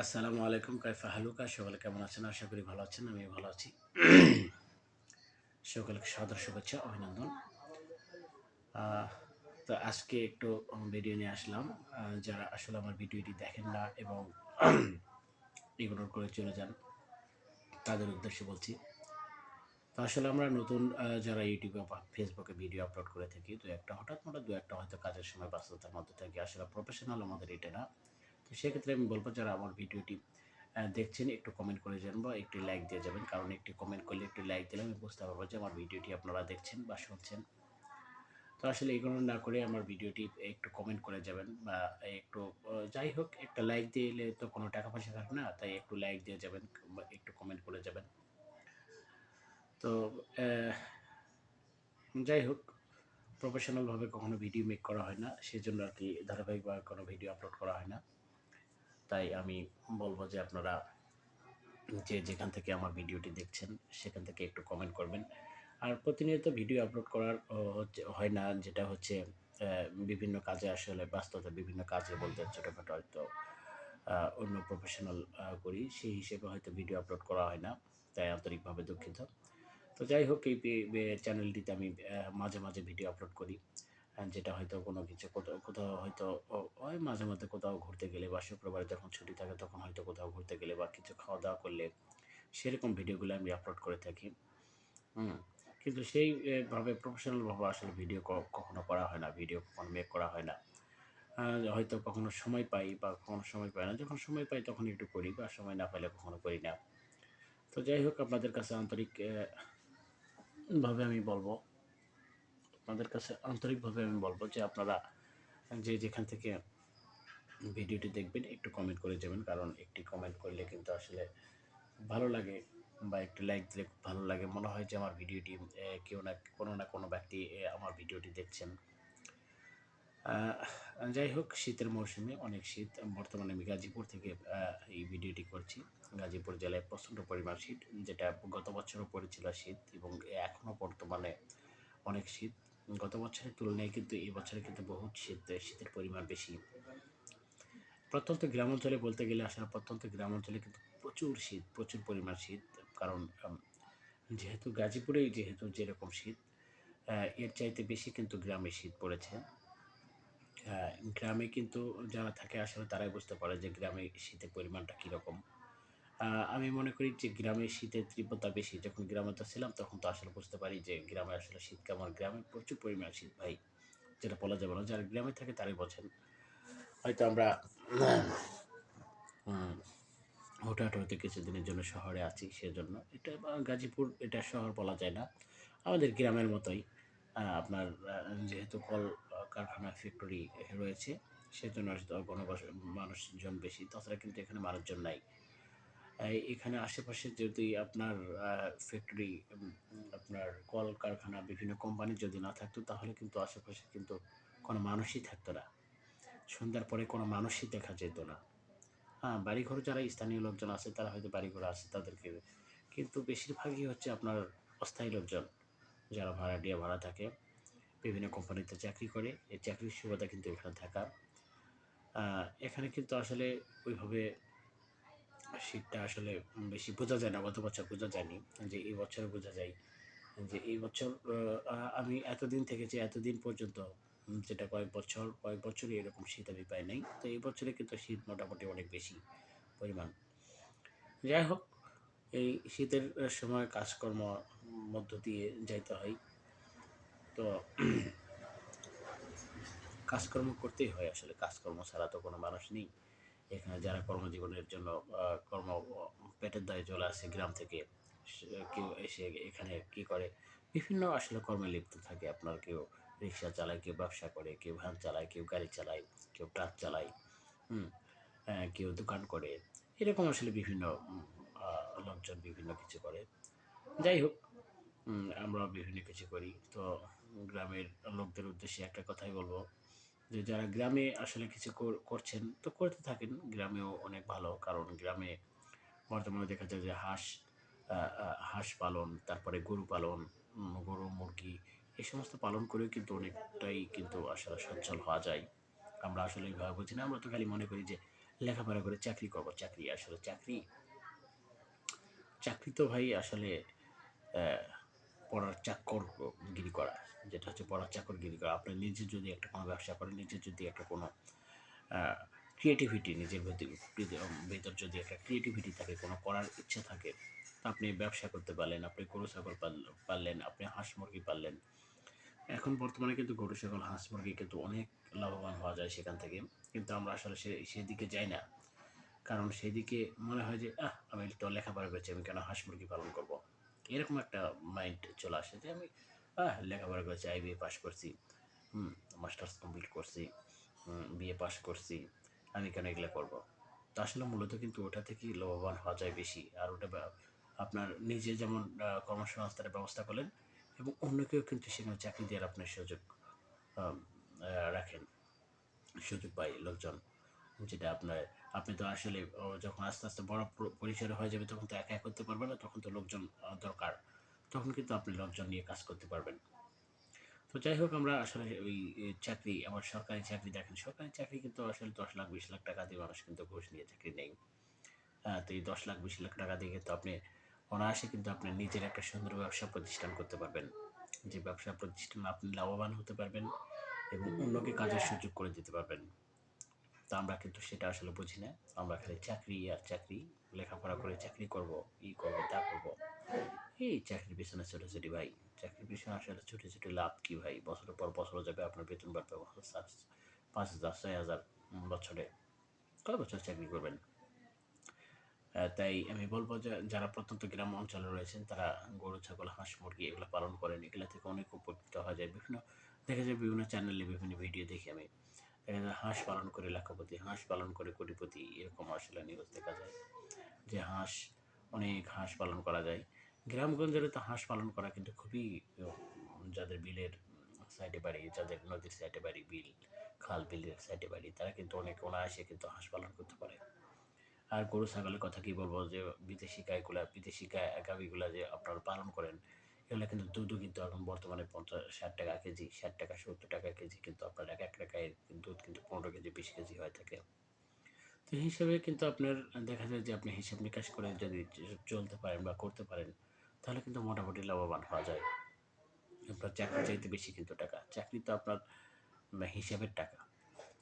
আসসালামু আলাইকুম, কাইফা হালুকা। সকলে কেমন আছেন? আশা করি ভালো আছেন আমি ভালো আছি। সকলকে সাদর শুভেচ্ছা, অভিনন্দন। তো আজকে একটু ভিডিও নিয়ে আসলাম। যারা আসলে আমার ভিডিওটি দেখেন না এবং ইগনোর করে চলে যান, তাদের উদ্দেশ্যে বলছি। তো আসলে আমরা নতুন যারা ইউটিউবে বা ফেসবুকে ভিডিও আপলোড করে থাকি, তো একটা হঠাৎ হঠাৎ দু একটা হয়তো কাজের সময় ব্যস্ততার মধ্যে থাকি। আসলে প্রফেশনাল আমাদের এটা না। সেক্ষেত্রে আমি বলব যারা আমার ভিডিওটি দেখছেন, একটু কমেন্ট করে যান বা একটু লাইক দিয়ে যাবেন। কারণ একটু কমেন্ট করলে একটু লাইক দিলে আমি বুঝতে পারব যে আমার ভিডিওটি আপনারা দেখছেন বা শুনছেন। তো আসলে এগুলো না করে আমার ভিডিওটি একটু কমেন্ট করে যাবেন বা একটু যাই হোক, একটা লাইক দিলে তো কোনো টাকা পয়সা থাকবে না, তাই একটু লাইক দিয়ে যাবেন বা একটু কমেন্ট করে যাবেন। তো যাই হোক প্রফেশনালভাবে কখনো ভিডিও মেক করা হয় না, সেজন্য আর কি ধারাবাহিকভাবে কোনো ভিডিও আপলোড করা হয় না। তাই আমি বলব যে আপনারা যে যেখান থেকে আমার ভিডিওটি দেখছেন, সেখান থেকে একটু কমেন্ট করবেন। আর প্রতিনিয়ত ভিডিও আপলোড করার হচ্ছে, হয় না, যেটা হচ্ছে বিভিন্ন কাজে আসলে ব্যস্ততা, বিভিন্ন কাজে বলতে ছোটোখাটো হয়তো অন্য প্রফেশনাল করি, সেই হিসেবে হয়তো ভিডিও আপলোড করা হয় না, তাই আন্তরিকভাবে দুঃখিত। তো যাই হোক, এই চ্যানেলটিতে আমি মাঝে মাঝে ভিডিও আপলোড করি। যেটা হয়তো কোনো কিছু কোথাও কোথাও হয়তো ওই মাঝে মাঝে কোথাও ঘুরতে গেলে বা শুক্রবারে যখন ছুটি থাকে তখন হয়তো কোথাও ঘুরতে গেলে বা কিছু খাওয়া দাওয়া করলে সেরকম ভিডিওগুলো আমি আপলোড করে থাকি। হুম কিন্তু সেই এ, ভাবে প্রফেশনালভাবে আসলে ভিডিও কখনো করা হয় না ভিডিও কখনো মেক করা হয় না। হয়তো কখনো সময় পাই বা কখনো সময় পাই না যখন সময় পাই তখন একটু করি বা সময় না পাইলে কখনো করি না। তো যাই হোক আপনাদের কাছে আন্তরিক ভাবে আমি বলব। আপনাদের কাছে আন্তরিকভাবে আমি বলব যে আপনারা যে যেখান থেকে ভিডিওটি দেখবেন, একটু কমেন্ট করে যাবেন। কারণ একটি কমেন্ট করলে কিন্তু আসলে ভালো লাগে বা একটু লাইক দিলে খুব ভালো লাগে। মনে হয় যে আমার ভিডিওটি কেউ না, কোনো না কোনো ব্যক্তি আমার ভিডিওটি দেখছেন। যাই হোক, শীতের মৌসুমে অনেক শীত। বর্তমানে আমি গাজীপুর থেকে এই ভিডিওটি করছি। গাজীপুর জেলায় প্রচণ্ড পরিমাণ শীত, যেটা গত বছরও পড়েছিল শীত এবং এখনও বর্তমানে অনেক শীত। গত বছরের তুলনায় কিন্তু এই বছরে কিন্তু বহুত শীত শীতের পরিমাণ বেশি। প্রত্যন্ত গ্রামাঞ্চলে বলতে গেলে আসলে প্রত্যন্ত গ্রামাঞ্চলে কিন্তু প্রচুর শীত প্রচুর পরিমাণ শীত। কারণ যেহেতু গাজীপুরেই যেহেতু যেরকম শীত এর চাইতে বেশি কিন্তু গ্রামে শীত পড়েছে। গ্রামে কিন্তু যারা থাকে আসলে তারাই বুঝতে পারে যে গ্রামে শীতের পরিমাণটা কীরকম। আমি মনে করি যে গ্রামে শীতের তীব্রতা বেশি। যখন গ্রামে তো ছিলাম, তখন তো আসলে বুঝতে পারি যে গ্রামে আসলে শীত কেমন। গ্রামে প্রচুর পরিমাণ শীত ভাই, যেটা বলা যাবে না। যারা গ্রামে থাকে তারাই বোঝেন। হয়তো আমরা হুটহাট হয়তো কিছুদিনের জন্য শহরে আছি সেজন্য। এটা গাজীপুর, এটা শহর বলা যায় না। আমাদের গ্রামের মতোই আপনার যেহেতু কল কারখানা ফ্যাক্টরি রয়েছে, সেজন্য মানুষজন বেশি। তাছাড়া কিন্তু এখানে মানুষজন নাই। এখানে আশেপাশে যদি আপনার ফ্যাক্টরি আপনার কলকারখানা, বিভিন্ন কোম্পানি যদি না থাকতো, তাহলে কিন্তু আশেপাশে কিন্তু কোনো মানুষই থাকতো না। সন্ধ্যার পরে কোনো মানুষই দেখা যেত না। হ্যাঁ বাড়িঘর যারা স্থানীয় লোকজন আছে, তারা হয়তো বাড়িঘর আছে তাদেরকে। কিন্তু বেশিরভাগই হচ্ছে আপনার অস্থায়ী লোকজন, যারা ভাড়া ভাড়াটিয়া ভাড়া থাকে। বিভিন্ন কোম্পানিতে চাকরি করে, এই চাকরির সুবিধা কিন্তু এখানে থাকা। এখানে কিন্তু আসলে ওইভাবে শীতটা আসলে বেশি বোঝা যায় না, গত বছর বোঝা যায়নি, যে এই বছর বোঝা যায়। যে এই বছর আমি এতদিন থেকেছি এতদিন পর্যন্ত যেটা কয়েক বছর, কয়েক বছরই এরকম শীত আমি পাই নাই, তো এই বছরে কিন্তু শীত মোটামুটি অনেক বেশি পরিমাণ। যাই হোক, এই শীতের সময় কাজকর্ম মধ্য দিয়ে যাইতে হয়, তো কাজকর্ম করতেই হয় আসলে, কাজকর্ম ছাড়া তো কোনো মানুষ নেই। এখানে যারা কর্মজীবনের জন্য কর্ম, পেটের দায়ে চলে আসে গ্রাম থেকে কেউ এসে এখানে কি করে? বিভিন্ন আসলে কর্মে লিপ্ত থাকে আপনার। কেউ রিক্সা চালায়, কেউ ব্যবসা করে, কেউ ভ্যান চালায়, কেউ গাড়ি চালায়, কেউ ট্রাক চালায়, হুম কেউ দোকান করে। এরকম আসলে বিভিন্ন লোকজন বিভিন্ন কিছু করে। যাই হোক আমরা বিভিন্ন কিছু করি। তো গ্রামের লোকদের উদ্দেশ্যে একটা কথাই বলব। যে যারা গ্রামে আসলে কিছু করছেন, তো করতে থাকেন। গ্রামেও অনেক ভালো, কারণ গ্রামে বর্তমানে দেখা যায় যে হাঁস হাঁস পালন, তারপরে গরু পালন গরু, মুরগি, এই সমস্ত পালন করেও কিন্তু অনেকটাই কিন্তু আসলে সচ্ছল হওয়া যায়। আমরা আসলে এইভাবে বুঝি না, আমরা তো খালি মনে করি যে লেখাপড়া করে চাকরি করব, চাকরি আসলে চাকরি। চাকরি তো ভাই আসলে পড়ার চাকর গিরি করা, যেটা হচ্ছে পড়ার চাকর গিরি করা। আপনি নিজে যদি একটা কোনো ব্যবসা করেন, নিজে যদি একটা কোনো ক্রিয়েটিভিটি নিজের ভেতর, যদি একটা ক্রিয়েটিভিটি থাকে, কোনো করার ইচ্ছা থাকে আপনি ব্যবসা করতে পারলেন, আপনি গরু ছাগল পারলেন আপনি হাঁস মুরগি পাললেন। এখন বর্তমানে কিন্তু গরু, ছাগল, হাঁস মুরগি কিন্তু অনেক লাভবান হওয়া যায় সেখান থেকে। কিন্তু আমরা আসলে সে, সেদিকে যাই না। কারণ সেদিকে মনে হয় যে, আহ, আমি তো লেখাপড়া করছি, আমি কেন হাঁস মুরগি পালন করব? এরকম একটা মাইন্ড চলে আসে যে আমি, আহ, লেখাপড়া করেছি আই বিএ পাস করছি, হুম মাস্টার্স কমপ্লিট করছি বিএ পাস করছি, আমি কেন এগুলো করব? তো আসলে মূলত কিন্তু ওটা থেকেই লাভবান হওয়া যায় বেশি। আর ওটা আপনার নিজে যেমন কর্মসংস্থানের ব্যবস্থা করলেন এবং অন্যকেও কিন্তু সেখানে চাকরি দেওয়ার আপনার সুযোগ রাখেন, সুযোগ পায় লোকজন। যেটা আপনার, আপনি তো আসলে যখন আস্তে আস্তে বড় পরিসরে হয়ে যাবে তখন তো একা করতে পারবেন না, তখন তো লোকজন দরকার। তখন কিন্তু আপনি লোকজন নিয়ে কাজ করতে পারবেন। তো যাই হোক, আমরা আসলে ওই চাকরি, আমার সরকারি চাকরি দেখেন, সরকারি চাকরি কিন্তু আসলে দশ লাখ, বিশ লাখ টাকা দিয়ে মানুষ কিন্তু ঘুষ নিয়ে চাকরি নেই। হ্যাঁ তো এই দশ লাখ, বিশ লাখ টাকা দিয়ে কিন্তু আপনি অনায়াসে কিন্তু আপনি নিজের একটা সুন্দর ব্যবসা প্রতিষ্ঠান করতে পারবেন। যে ব্যবসা প্রতিষ্ঠান আপনি লাভবান হতে পারবেন এবং অন্যকে কাজের সুযোগ করে দিতে পারবেন। তা আমরা কিন্তু সেটা আসলে বুঝি না। আমরা খালি চাকরি আর চাকরি, লেখাপড়া করে চাকরি করব, ই করব, তা করব। এই চাকরির পিছনে ছোটাছুটি ভাই, চাকরির পিছনে আসলে ছোটো ছোটো লাভ কি ভাই? বছরের পর বছর যাবে আপনার বেতন বাড়বে বছর পাঁচ হাজার, ছয় হাজার বছরে। কয় বছর চাকরি করবেন? তাই আমি বলব যে যারা প্রত্যন্ত গ্রাম অঞ্চলে রয়েছেন, তারা গরু, ছাগল, হাঁস, মুরগি এগুলো পালন করেন। এগুলো থেকে অনেক উপকৃত হওয়া যায়। বিভিন্ন, দেখা যায় বিভিন্ন চ্যানেলে বিভিন্ন ভিডিও দেখি আমি। হাঁস পালন করে লাখপতি, হাঁস পালন করে কোটিপতি এরকম আসলে নিউজ দেখা যায় যে হাঁস, অনেক হাঁস পালন করা যায়। গ্রামগঞ্জে তো হাঁস পালন করা কিন্তু খুবই যাদের বিলের সাইডে বাড়ি, যাদের নদীর সাইডে বাড়ি, বিল, খাল বিলের সাইডে বাড়ি, তারা কিন্তু অনেক অনায়াসে কিন্তু হাঁস পালন করতে পারে। আর গরু, ছাগলের কথা কি বলব যে বিদেশি গাইগুলা বিদেশি গাই গাভিগুলা যে আপনারা পালন করেন এগুলো কিন্তু দুধও কিন্তু এখন বর্তমানে পঞ্চাশ ষাট টাকা কেজি, ষাট টাকা, সত্তর টাকা কেজি কিন্তু আপনার এক একটা গায়ের দুধ কিন্তু পনেরো কেজি, বিশ কেজি হয়ে থাকে। তো হিসাবে কিন্তু আপনার দেখা যায় যে আপনি হিসাব নিকাশ করে যদি চলতে পারেন বা করতে পারেন, তাহলে কিন্তু মোটামুটি লাভবান হওয়া যায়। আপনার চাকরি চাইতে বেশি কিন্তু টাকা। চাকরি তো আপনার হিসাবের টাকা।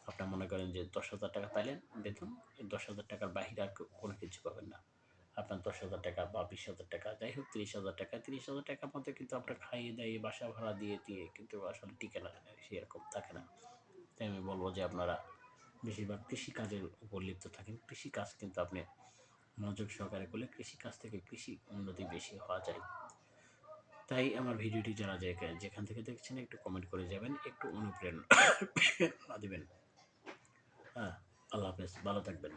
আপনার মনে করেন যে দশ হাজার টাকা পাইলেন বেতন দশ হাজার টাকার বাহিরে আর কোনো কিছু পাবেন না। আপনার দশ হাজার টাকা বা বিশ হাজার টাকা, যাই হোক তিরিশ হাজার টাকা। তিরিশ হাজার টাকার মধ্যে কিন্তু আপনার খাইয়ে দাইয়ে, বাসা ভাড়া দিয়ে দিয়ে কিন্তু আসলে টিকে না, সেরকম থাকে না। তাই আমি বলব যে আপনারা বেশিরভাগ কৃষিকাজের উপর লিপ্ত থাকেন। কৃষিকাজ কিন্তু আপনি মনোযোগ সহকারে করলে কৃষিকাজ থেকে কৃষি উন্নতি বেশি হওয়া যায়। তাই আমার ভিডিওটি যারা যেখান থেকে দেখছেন একটু কমেন্ট করে যাবেন, একটু অনুপ্রেরণা দিবেন। হ্যাঁ আল্লাহ হাফেজ, ভালো থাকবেন।